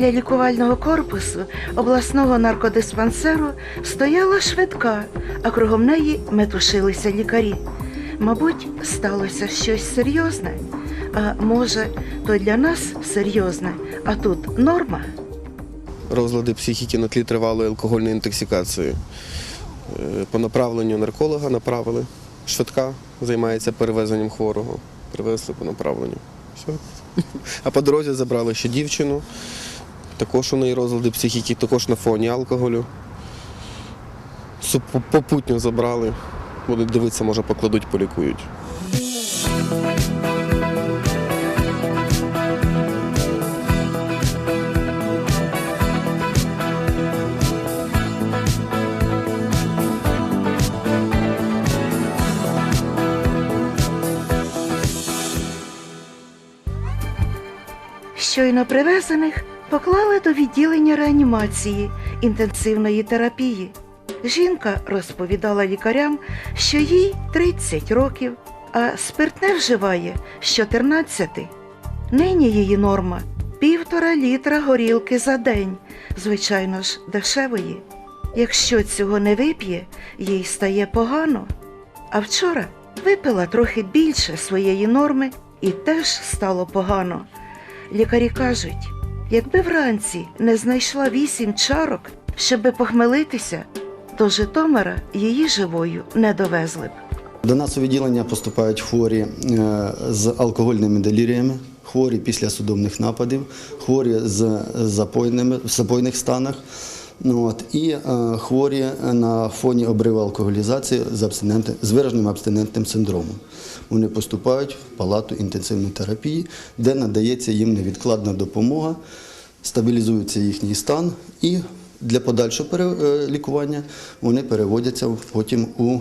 Біля лікувального корпусу обласного наркодиспансеру стояла швидка, а кругом неї метушилися лікарі. Мабуть, сталося щось серйозне. А може, то для нас серйозне, а тут норма. розлади психіки на тлі тривалої алкогольної інтоксикації. Е, По направленню нарколога направили. Швидка займається перевезенням хворого. Привезли по направленню. Все. А по дорозі забрали ще дівчину. Також у неї розлади психіки, також на фоні алкоголю. Попутньо забрали. Будуть дивитися, може покладуть, полікують. Щойно привезених поклали до відділення реанімації інтенсивної терапії. Жінка розповідала лікарям, що їй 30 років, а спиртне вживає з 14. Нині її норма півтора літра горілки за день, звичайно ж, дешевої. Якщо цього не вип'є, їй стає погано. А вчора випила трохи більше своєї норми і теж стало погано. Лікарі кажуть, якби вранці не знайшла вісім чарок, щоби похмелитися, до Житомира її живою не довезли б. До нас у відділення поступають хворі е, з алкогольними деліріями, хворі після судомних нападів, хворі з запойними, в запойних станах. Ну, От, і е, хворі на фоні обриву алкоголізації з, абстинент, з вираженим абстинентним синдромом. Вони поступають в палату інтенсивної терапії, де надається їм невідкладна допомога, стабілізується їхній стан і для подальшого е, лікування вони переводяться потім у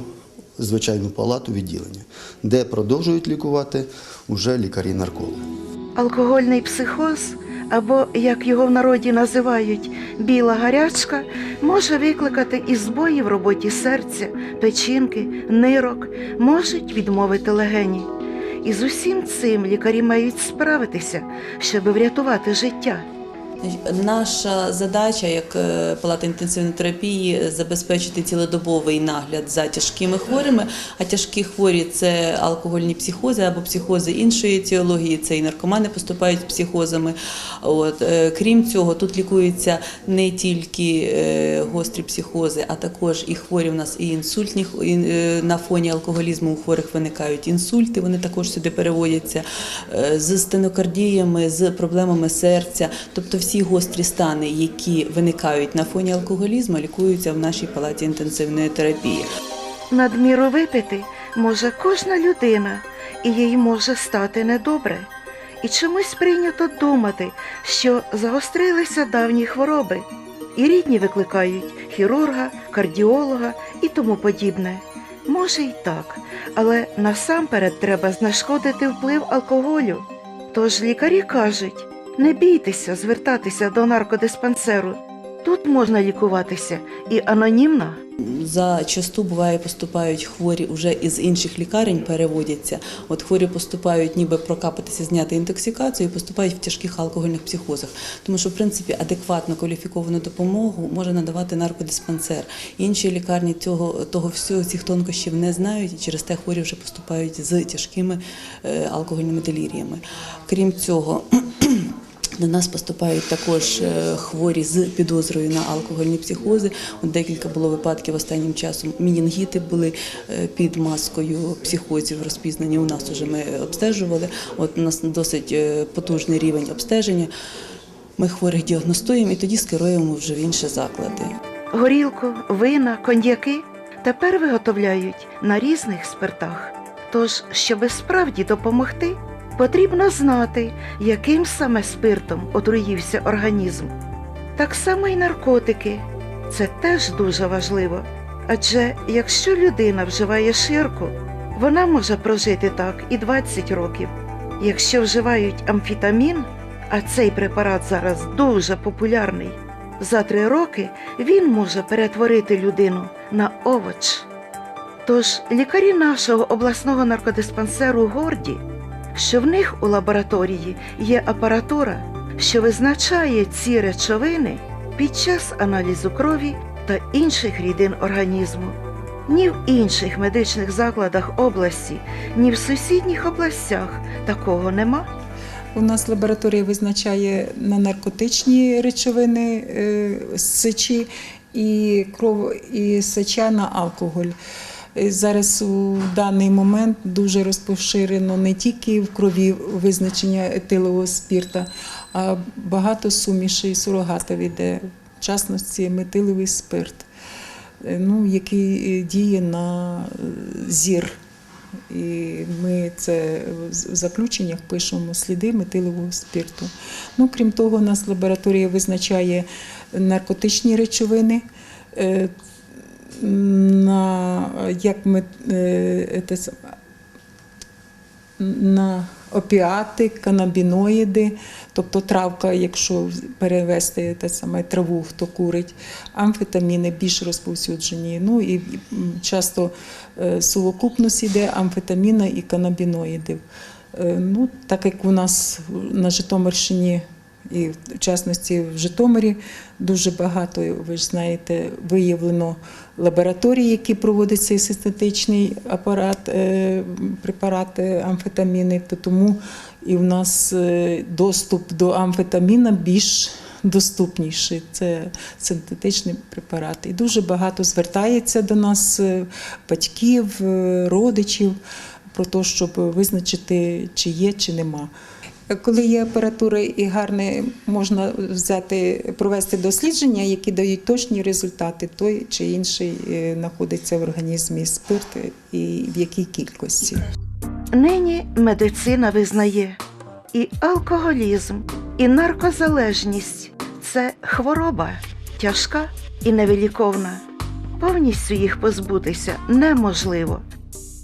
звичайну палату відділення, де продовжують лікувати уже лікарі-наркологи. Алкогольний психоз, або, як його в народі називають, біла гарячка, може викликати і збої в роботі серця, печінки, нирок, можуть відмовити легені. І з усім цим лікарі мають справитися, щоб врятувати життя. Наша задача як е, палата інтенсивної терапії забезпечити цілодобовий нагляд за тяжкими хворими. А тяжкі хворі це алкогольні психози або психози іншої етіології, це і наркомани поступають з психозами. От е, крім цього, тут лікуються не тільки е, гострі психози, а також і хворі в нас і інсультні і, на фоні алкоголізму у хворих виникають інсульти. Вони також сюди переводяться з стенокардіями, з проблемами серця, тобто всі гострі стани, які виникають на фоні алкоголізму, лікуються в нашій палаті інтенсивної терапії. Надміру випити може кожна людина, і їй може стати недобре. І чомусь прийнято думати, що загострилися давні хвороби, і рідні викликають хірурга, кардіолога і тому подібне. Може й так, але насамперед треба знешкодити вплив алкоголю. Тож лікарі кажуть, не бійтеся звертатися до наркодиспансеру. Тут можна лікуватися і анонімно. Зачасту буває, поступають хворі вже із інших лікарень, переводяться. От хворі поступають, ніби прокапатися, зняти інтоксикацію, і поступають в тяжких алкогольних психозах. Тому що, в принципі, адекватно кваліфіковану допомогу може надавати наркодиспансер. Інші лікарні цього того всього цих тонкощів не знають, і через те хворі вже поступають з тяжкими е, алкогольними деліріями. Крім цього. До нас поступають також е, хворі з підозрою на алкогольні психози. От декілька було випадків останнім часом. Мінінгіти були е, під маскою психозів розпізнані. У нас вже ми обстежували. От у нас досить е, потужний рівень обстеження. Ми хворих діагностуємо і тоді скеруємо вже в інші заклади. Горілку, вина, коньяки тепер виготовляють на різних спиртах. Тож, щоби справді допомогти, потрібно знати, яким саме спиртом отруївся організм. Так само й наркотики. Це теж дуже важливо. Адже якщо людина вживає ширку, вона може прожити так і 20 років. Якщо вживають амфітамін, а цей препарат зараз дуже популярний, за три роки він може перетворити людину на овоч. Тож лікарі нашого обласного наркодиспансеру горді, що в них у лабораторії є апаратура, що визначає ці речовини під час аналізу крові та інших рідин організму. Ні в інших медичних закладах області, ні в сусідніх областях такого нема. У нас лабораторія визначає на наркотичні речовини е, сечі і кров і сеча на алкоголь. Е, Зараз у даний момент дуже розпоширено не тільки в крові визначення етилового спірта, а багато сумішей сурогатів іде, в частності метиловий спирт, е, ну, який е, діє на зір. І ми це в заключеннях пишемо сліди метилового спирту. Ну, крім того, у нас лабораторія визначає наркотичні речовини. На, як ми, е, те на опіати, канабіноїди, тобто травка, якщо перевести те саме траву, хто курить, амфетаміни більш розповсюджені. Ну і часто е, сувокупність іде амфетаміна і канабіноїдів. Е, Ну, так як у нас на Житомирщині і в частності в Житомирі дуже багато, ви ж знаєте, виявлено лабораторій, які проводять цей синтетичний апарат, е, препарати амфетаміни, то тому і в нас е, доступ до амфетаміна більш доступніший. Це синтетичний препарат. І дуже багато звертається до нас е, батьків, родичів про те, щоб визначити, чи є, чи нема. Коли є апаратура і гарне, можна взяти, провести дослідження, які дають точні результати, той чи інший е, знаходиться в організмі спирт і в якій кількості. Нині медицина визнає і алкоголізм, і наркозалежність це хвороба тяжка і невиліковна. Повністю їх позбутися неможливо.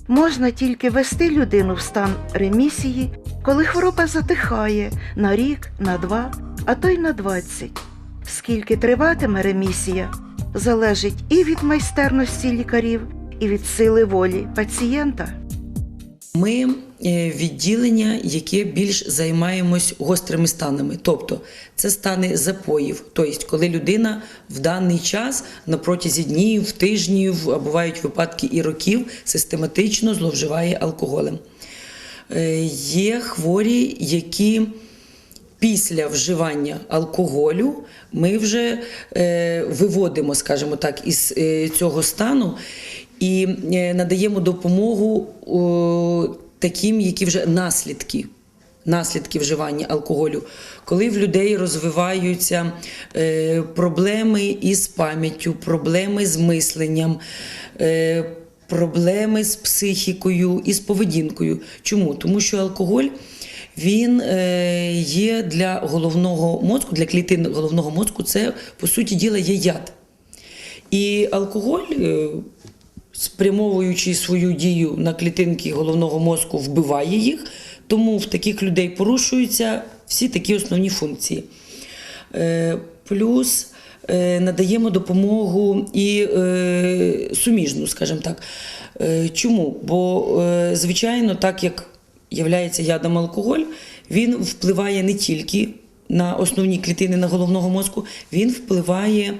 Можна тільки вести людину в стан ремісії, коли хвороба затихає на рік, на два, а то й на двадцять. Скільки триватиме ремісія, залежить і від майстерності лікарів, і від сили волі пацієнта. Ми е, відділення, яке більш займаємось гострими станами, тобто це стани запоїв, тобто коли людина в даний час на протязі днів, тижнів, а бувають випадки і років, систематично зловживає алкоголем. Е, Є хворі, які після вживання алкоголю ми вже е, виводимо, скажімо так, із е, цього стану і надаємо допомогу таким, які вже наслідки. Наслідки вживання алкоголю, коли в людей розвиваються е, проблеми із пам'яттю, проблеми з мисленням, е, проблеми з психікою і з поведінкою. Чому? Тому що алкоголь він е, є для головного мозку, для клітин головного мозку, це по суті діла є яд. І алкоголь, е, спрямовуючи свою дію на клітинки головного мозку, вбиває їх, тому в таких людей порушуються всі такі основні функції. Е, Плюс надаємо допомогу і е, суміжну, скажімо так. Е, Чому? Бо, е, звичайно, так як являється ядом алкоголь, він впливає не тільки на основні клітини на головного мозку, він впливає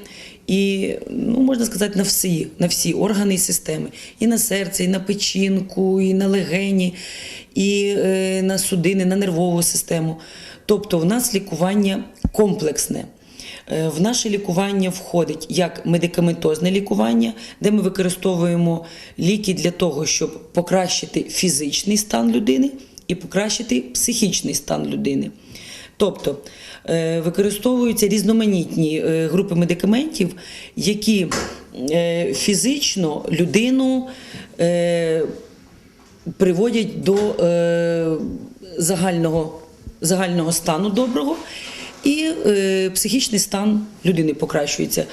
і, ну, можна сказати, на всі, на всі органи і системи. І на серце, і на печінку, і на легені, і е, на судини, на нервову систему. Тобто в нас лікування комплексне. Е, В наше лікування входить як медикаментозне лікування, де ми використовуємо ліки для того, щоб покращити фізичний стан людини і покращити психічний стан людини. Тобто е, використовуються різноманітні е, групи медикаментів, які фізично людину приводять до загального, загального стану доброго, і е, психічний стан людини покращується.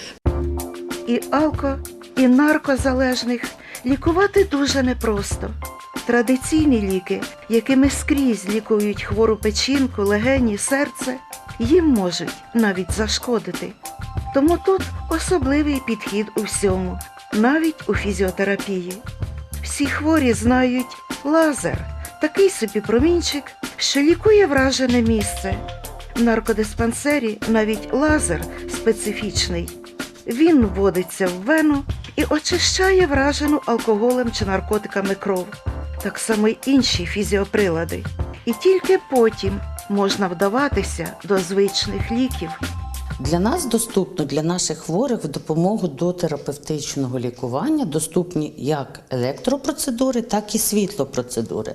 і алко, і наркозалежних лікувати дуже непросто. Традиційні ліки, якими скрізь лікують хвору печінку, легені, серце, їм можуть навіть зашкодити. Тому тут особливий підхід у всьому, навіть у фізіотерапії. Всі хворі знають лазер, такий собі промінчик, що лікує вражене місце. Наркодиспансері навіть лазер специфічний. Він вводиться в вену і очищає вражену алкоголем чи наркотиками кров, так само й інші фізіоприлади. І тільки потім можна вдаватися до звичних ліків. Для нас доступно для наших хворих в допомогу до терапевтичного лікування доступні як електропроцедури, так і світлопроцедури.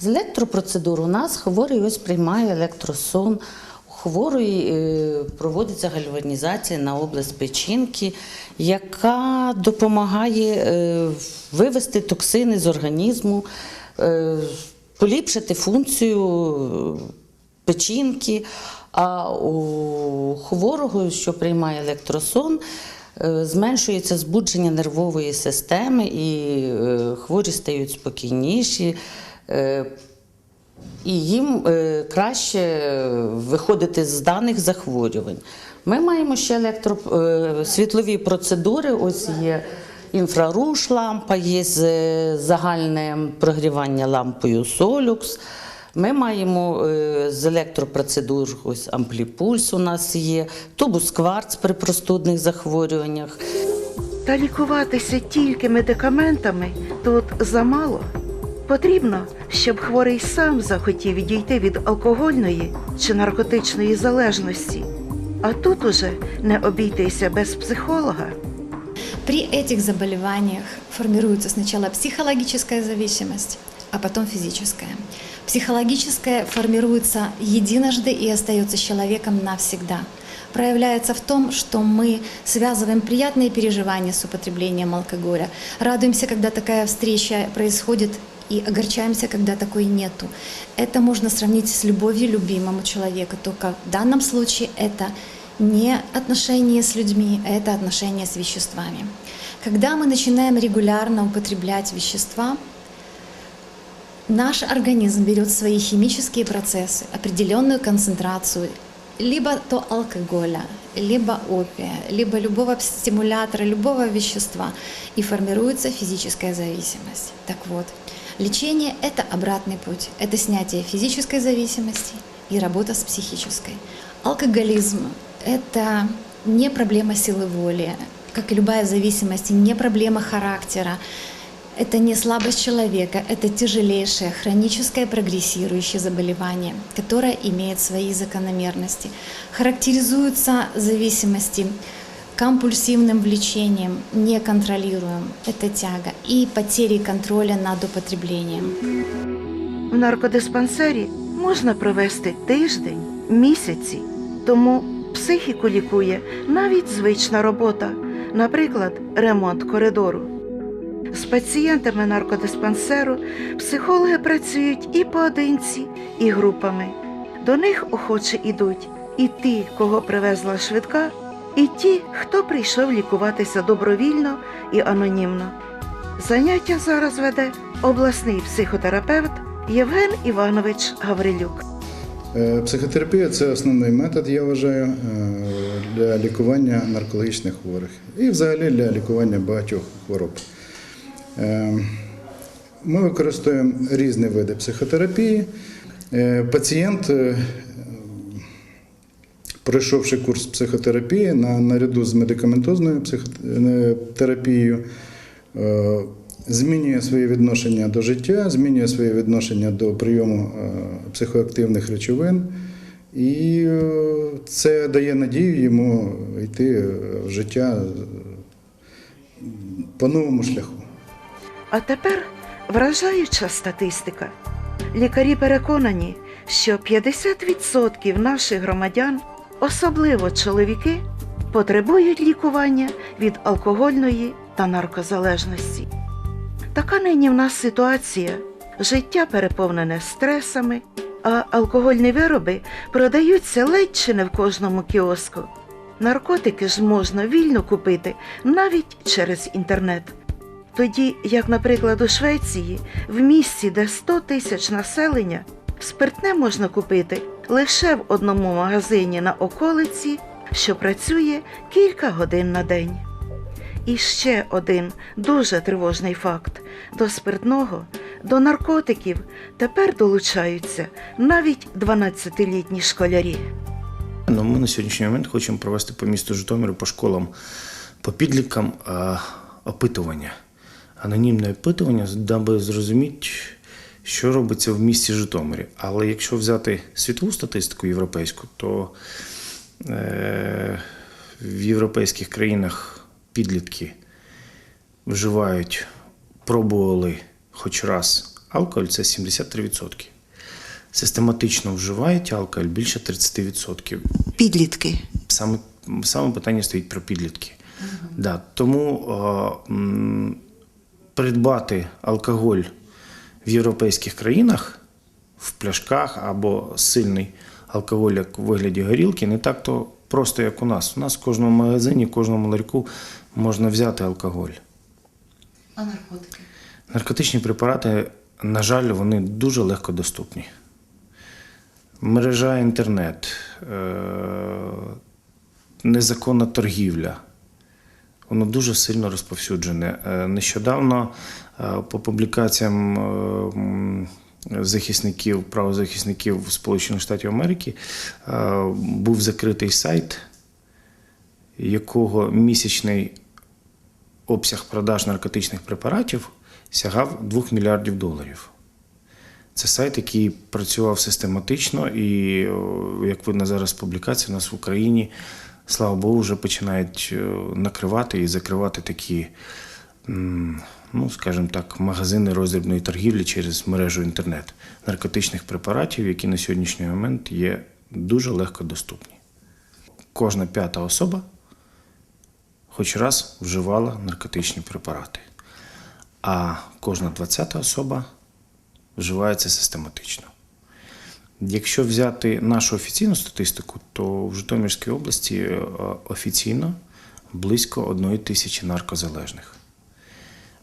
З електропроцедур у нас хворий ось приймає електросон. У хворої е, проводиться гальванізація на область печінки, яка допомагає е, вивести токсини з організму, е, поліпшити функцію печінки. А у хворого, що приймає електросон, зменшується збудження нервової системи, і хворі стають спокійніші. Е, І їм е, краще виходити з даних захворювань. Ми маємо ще електро, е, світлові процедури. Ось є інфраруж лампа, є загальне прогрівання лампою Солюкс. Ми маємо з електропроцедур ось ампліпульс у нас є, тубус кварц при простудних захворюваннях. Та лікуватися тільки медикаментами тут замало. Потрібно, щоб хворий сам захотів відійти від алкогольної чи наркотичної залежності. А тут уже не обійтися без психолога. При этих заболеваниях формируется сначала психологическая зависимость, а потом физическая. Психологическая формируется единожды и остается с человеком навсегда. Проявляется в том, что мы связываем приятные переживания с употреблением алкоголя, радуемся, когда такая встреча происходит, и огорчаемся, когда такой нету. Это можно сравнить с любовью любимому человеку, только в данном случае это не отношения с людьми, а это отношения с веществами. Когда мы начинаем регулярно употреблять вещества, наш организм берет свои химические процессы, определенную концентрацию либо то алкоголя, либо опия, либо любого стимулятора, любого вещества, и формируется физическая зависимость. Так вот, лечение – это обратный путь, это снятие физической зависимости и работа с психической. Алкоголизм – это не проблема силы воли, как и любая зависимость, не проблема характера, это не слабость человека, это тяжелейшее, хроническое прогрессирующее заболевание, которое имеет свои закономерности. Характеризуются зависимости компульсивным влечением, неконтролируемым, это тяга, и потерей контроля над употреблением. В наркодиспансері можна провести тиждень, місяці, тому психіку лікує навіть звична робота, наприклад, ремонт коридору. З пацієнтами наркодиспансеру психологи працюють і поодинці, і групами. До них охоче ідуть і ті, кого привезла швидка, і ті, хто прийшов лікуватися добровільно і анонімно. Заняття зараз веде обласний психотерапевт Євген Іванович Гаврилюк. Е, Психотерапія це основний метод, я вважаю, е, для лікування наркологічних хворих і взагалі для лікування багатьох хвороб. Е, Ми використовуємо різні види психотерапії. Пацієнт, пройшовши курс психотерапії на, наряду з медикаментозною психотерапією, е, змінює своє відношення до життя, змінює своє відношення до прийому е, психоактивних речовин, і е, це дає надію йому йти в життя е, по новому шляху. А тепер вражаюча статистика. Лікарі переконані, що 50% наших громадян, особливо чоловіки, потребують лікування від алкогольної та наркозалежності. Така нині в нас ситуація. Життя переповнене стресами, а алкогольні вироби продаються ледь чи не в кожному кіоску. Наркотики ж можна вільно купити навіть через інтернет. Тоді, як, наприклад, у Швеції, в місті, де 100 тисяч населення, спиртне можна купити лише в одному магазині на околиці, що працює кілька годин на день. І ще один дуже тривожний факт: до спиртного, до наркотиків тепер долучаються навіть 12-літні школярі. Ну, ми на сьогоднішній момент хочемо провести по місту Житомиру, по школам, по підліткам опитування. Анонімне опитування, даби зрозуміти, що робиться в місті Житомирі. Але якщо взяти світову статистику європейську, то е, в європейських країнах підлітки вживають, пробували хоч раз алкоголь, це 73%. Систематично вживають алкоголь більше 30%. Підлітки. Саме, саме питання стоїть про підлітки. Да, тому е, м, придбати алкоголь в європейських країнах в пляшках або сильний алкоголь як у вигляді горілки не так то просто, як у нас. У нас в кожному магазині, в кожному ларьку можна взяти алкоголь. А наркотики? Наркотичні препарати, на жаль, вони дуже легко доступні. Мережа інтернет, е, незаконна торгівля. Воно дуже сильно розповсюджене. Е, Нещодавно по публікаціям е, захисників, правозахисників Сполучених Штатів Америки е, був закритий сайт, якого місячний обсяг продаж наркотичних препаратів сягав 2 мільярдів доларів. Це сайт, який працював систематично, і як видно зараз з публікації, у нас в Україні, слава Богу, вже починають е, накривати і закривати такі, ну, скажімо так, магазини роздрібної торгівлі через мережу інтернет наркотичних препаратів, які на сьогоднішній момент є дуже легко доступні. Кожна п'ята особа хоч раз вживала наркотичні препарати, а кожна двадцята особа вживається систематично. Якщо взяти нашу офіційну статистику, то в Житомирській області е, офіційно близько одної тисячі наркозалежних.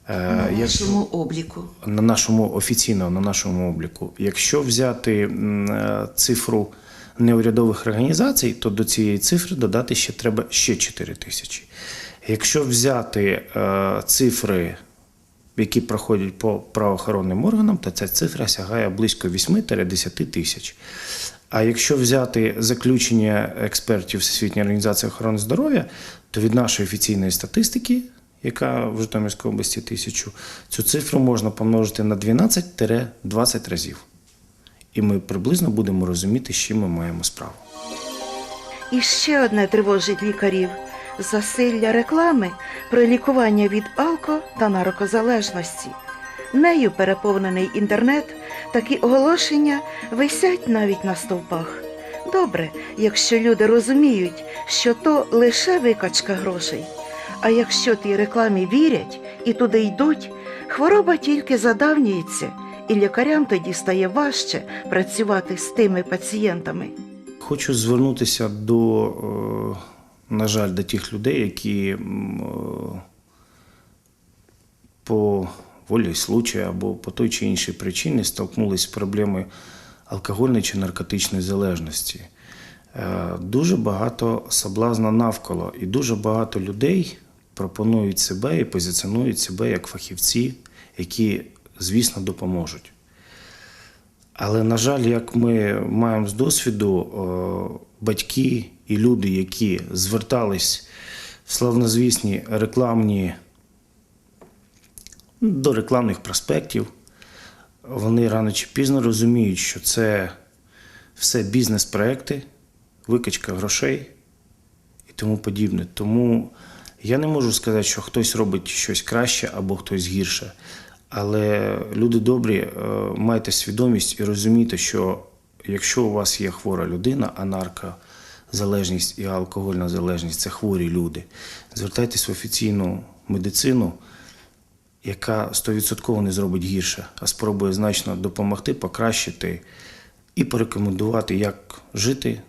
Е, На нашому обліку. на нашому офіційно на нашому обліку. Якщо взяти е, цифру неурядових організацій, то до цієї цифри додати ще треба ще 4 тисячі. Якщо взяти е, цифри, які проходять по правоохоронним органам, то ця цифра сягає близько 8-10 тисяч. А якщо взяти заключення експертів Всесвітньої організації охорони здоров'я, то від нашої офіційної статистики, яка в Житомирській області тисячу, цю цифру можна помножити на 12-20 разів. І ми приблизно будемо розуміти, з чим ми маємо справу. І ще одне тривожить лікарів засилля реклами про лікування від алко та наркозалежності. Нею переповнений інтернет, такі оголошення висять навіть на стовпах. Добре, якщо люди розуміють, що то лише викачка грошей. А якщо тій рекламі вірять і туди йдуть, хвороба тільки задавнюється, і лікарям тоді стає важче працювати з тими пацієнтами. Хочу звернутися до, е, на жаль, до тих людей, які е, по волі случаю або по той чи іншій причині столкнулися з проблемою алкогольної чи наркотичної залежності. Е, Дуже багато соблазна навколо, і дуже багато людей пропонують себе і позиціонують себе як фахівці, які, звісно, допоможуть. Але, на жаль, як ми маємо з досвіду, е, батьки і люди, які звертались в славнозвісні рекламні до рекламних проспектів, вони рано чи пізно розуміють, що це все бізнес-проекти, викачка грошей і тому подібне. Тому я не можу сказати, що хтось робить щось краще або хтось гірше. Але люди добрі, е, майте свідомість і розумійте, що якщо у вас є хвора людина, а наркозалежність і алкогольна залежність це хворі люди, звертайтесь в офіційну медицину, яка 100% не зробить гірше, а спробує значно допомогти, покращити і порекомендувати, як жити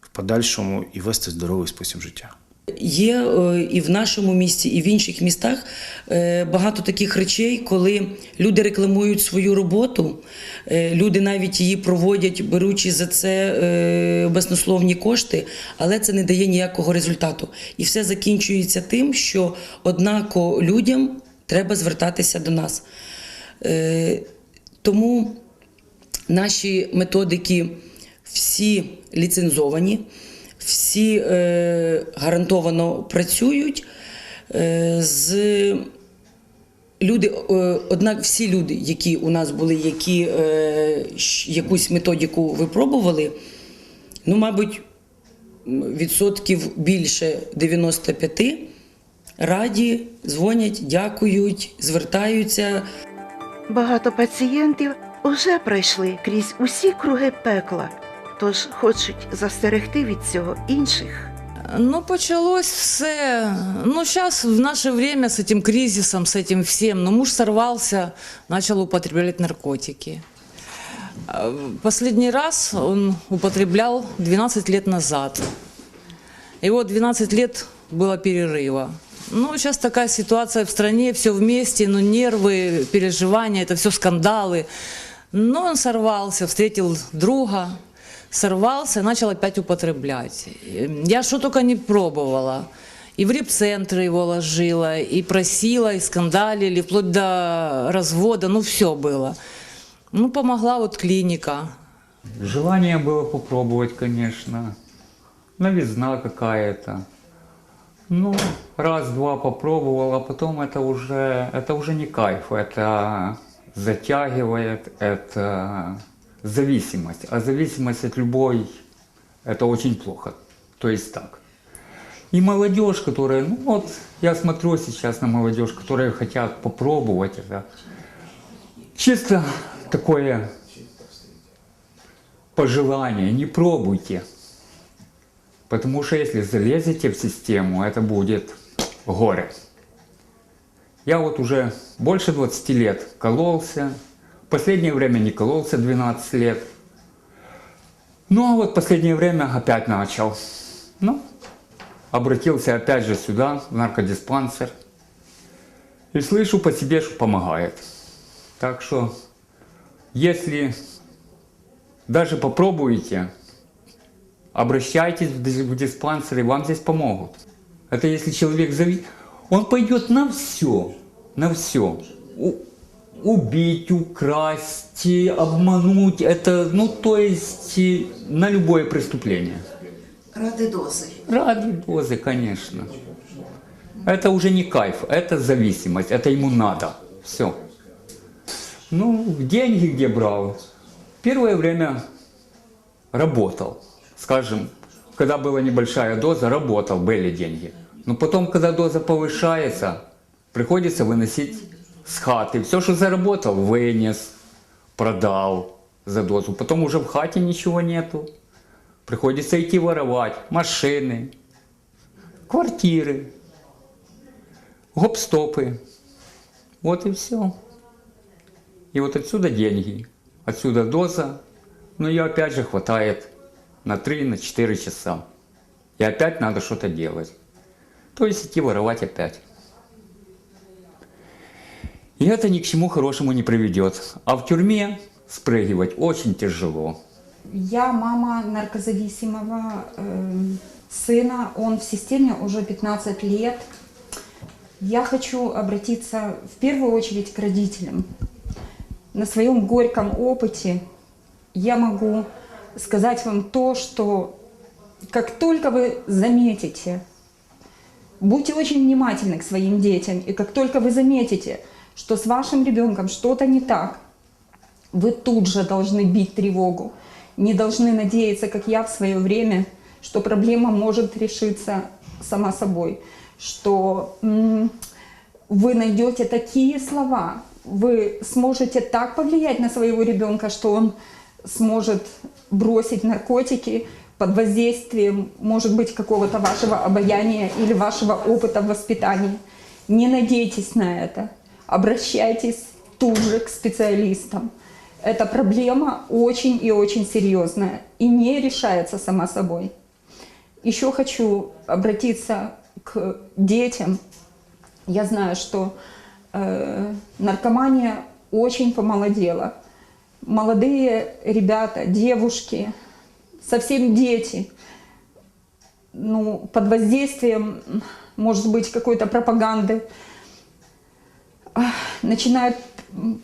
в подальшому і вести здоровий спосіб життя. Є е, і в нашому місті, і в інших містах е, багато таких речей, коли люди рекламують свою роботу, е, люди навіть її проводять, беручи за це баснословні кошти, але це не дає ніякого результату. І все закінчується тим, що однако людям треба звертатися до нас. Тому наші методики всі ліцензовані, всі е, гарантовано працюють. Е, з Люди, е, однак всі люди, які у нас були, які е, якусь методику випробували, ну, мабуть, відсотків більше 95 раді, дзвонять, дякують, звертаються. Багато пацієнтів уже пройшли крізь усі круги пекла, тож хочуть застерегти від цього інших. Ну, почалось все. Ну, сейчас в наше время с этим кризисом, с этим всем. Ну, муж сорвался, начал употреблять наркотики. А, Последний раз он употреблял 12 лет назад. И вот 12 лет было перерыва. Ну, сейчас такая ситуация в стране, все вместе, ну, нервы, переживания, это все скандалы. Но он сорвался, встретил друга, сорвался, начал опять употреблять. Я что только не пробовала. И в репцентры его ложила, и просила, и скандалили, вплоть до развода, ну все было. Ну, помогла вот клиника. Желание было попробовать, конечно. Новизна какая-то. Ну, раз-два попробовал, а потом это уже, это уже не кайф, это затягивает, это зависимость. А зависимость от любой, это очень плохо. То есть так. И молодежь, которая, ну вот, я смотрю сейчас на молодежь, которые хотят попробовать это. Чисто такое пожелание, не пробуйте. Потому что если залезете в систему, это будет горе. Я вот уже больше 20 лет кололся. Последнее время не кололся 12 лет. Ну а вот последнее время опять начал. Ну, обратился опять же сюда, в наркодиспансер. И слышу по себе, что помогает. Так что, если даже попробуете, обращайтесь в дис- в диспансер, и вам здесь помогут. Это если человек зави... Он пойдет на все, на все. Убить, украсть, обмануть, это, ну, то есть на любое преступление. Ради дози. Ради дозы, конечно. Это уже не кайф, это зависимость, это ему надо. Все. Ну, деньги где брал? Первое время работал. Скажем, когда была небольшая доза, работал, были деньги. Но потом, когда доза повышается, приходится выносить с хаты. Все, что заработал, вынес, продал за дозу. Потом уже в хате ничего нету. Приходится идти воровать машины, квартиры, гоп-стопы. Вот и все. И вот отсюда деньги, отсюда доза. Но ее опять же хватает на 3-4 часа. И опять надо что-то делать. То есть идти воровать опять. И это ни к чему хорошему не приведет. А в тюрьме спрыгивать очень тяжело. Я мама наркозависимого э, сына, он в системе уже 15 лет. Я хочу обратиться в первую очередь к родителям. На своем горьком опыте я могу сказать вам то, что как только вы заметите, будьте очень внимательны к своим детям, и как только вы заметите, что с вашим ребенком что-то не так, вы тут же должны бить тревогу. Не должны надеяться, как я в свое время, что проблема может решиться сама собой, что вы найдете такие слова, вы сможете так повлиять на своего ребенка, что он сможет бросить наркотики под воздействием, может быть, какого-то вашего обаяния или вашего опыта в воспитании. Не надейтесь на это. Обращайтесь тут же к специалистам. Эта проблема очень и очень серьезная и не решается сама собой. Еще хочу обратиться к детям. Я знаю, что э, наркомания очень помолодела. Молодые ребята, девушки, совсем дети, ну, под воздействием, может быть, какой-то пропаганды, начинают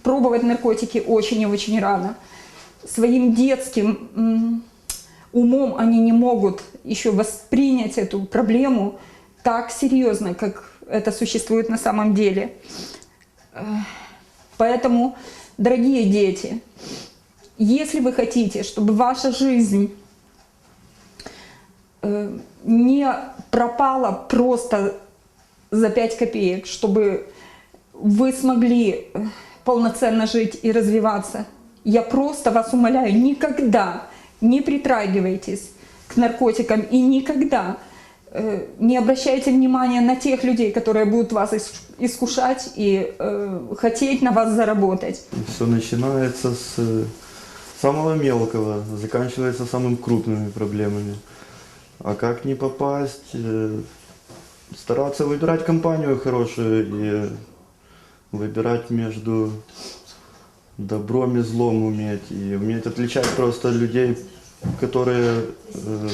пробовать наркотики очень и очень рано. Своим детским умом они не могут еще воспринять эту проблему так серьезно, как это существует на самом деле. Э, Поэтому, дорогие дети, если вы хотите, чтобы ваша жизнь э, не пропала просто за 5 копеек, чтобы вы смогли э, полноценно жить и развиваться, я просто вас умоляю, никогда не притрагивайтесь к наркотикам и никогда э, не обращайте внимания на тех людей, которые будут вас ис- искушать и э, хотеть на вас заработать. Все начинается с э, самого мелкого, заканчивается самыми крупными проблемами. А как не попасть? Э, Стараться выбирать компанию хорошую и выбирать между добром и злом уметь. И уметь отличать просто людей, которые, э,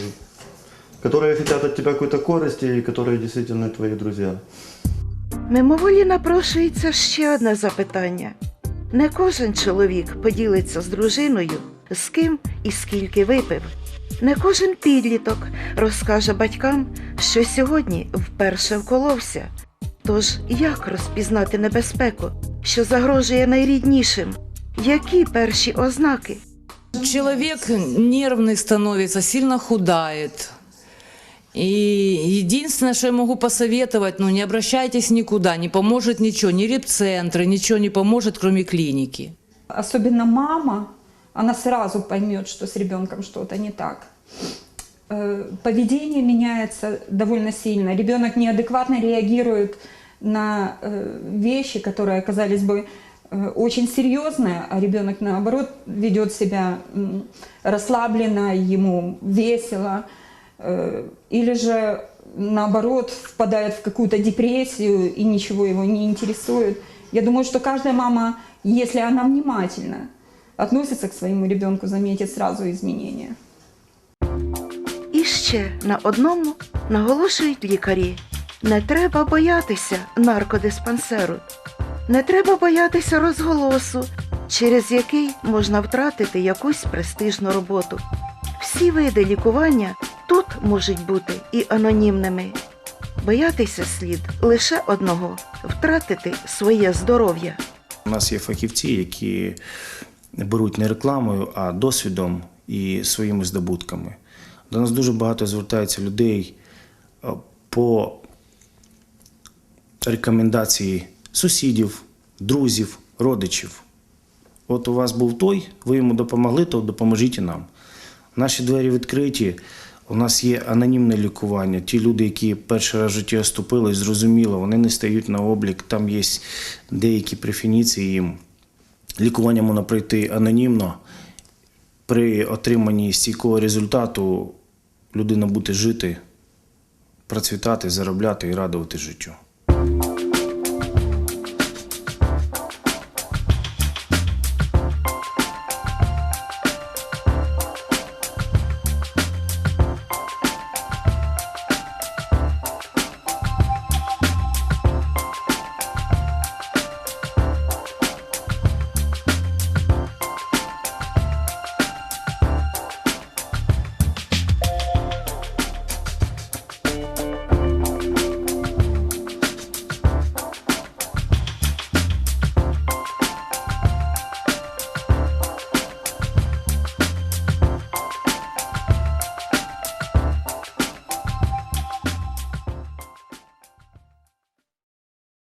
которые хотят от тебя какой-то корости и которые действительно твои друзья. Мимоволі напрошується ще одне запитання. Не кожен чоловік поділиться з дружиною, з ким і скільки випив. Не кожен підліток розкаже батькам, що сьогодні вперше вколовся. Тож як розпізнати небезпеку, що загрожує найріднішим? Які перші ознаки? Человек нервный становится, сильно худает. И единственное, что я могу посоветовать, ну не обращайтесь никуда, не поможет ничего, ни репцентры, ничего не поможет, кроме клиники. Особенно мама, она сразу поймет, что с ребенком что-то не так. Э, Поведение меняется довольно сильно. Ребенок неадекватно реагирует на э, вещи, которые оказались бы э, очень серьезные, а ребенок наоборот ведет себя расслабленно, ему весело, или же наоборот впадает в какую-то депрессию и ничего его не интересует. Я думаю, что каждая мама, если она внимательно относится к своему ребенку, заметит сразу изменения. І ще на одному наголошують лікарі: не треба боятися наркодиспансеру, не треба боятися розголосу, через який можна втратити якусь престижну роботу. Всі види лікування тут можуть бути і анонімними. Боятися слід лише одного втратити своє здоров'я. У нас є фахівці, які беруть не рекламою, а досвідом і своїми здобутками. До нас дуже багато звертається людей е, по рекомендації сусідів, друзів, родичів. От у вас був той, ви йому допомогли, то допоможіть і нам. Наші двері відкриті. У нас є анонімне лікування. Ті люди, які перший раз в житті оступили, зрозуміло, вони не стають на облік. Там є деякі префініції їм. Лікування можна пройти анонімно. При отриманні стійкого результату людина бути жити, процвітати, заробляти і радувати життю.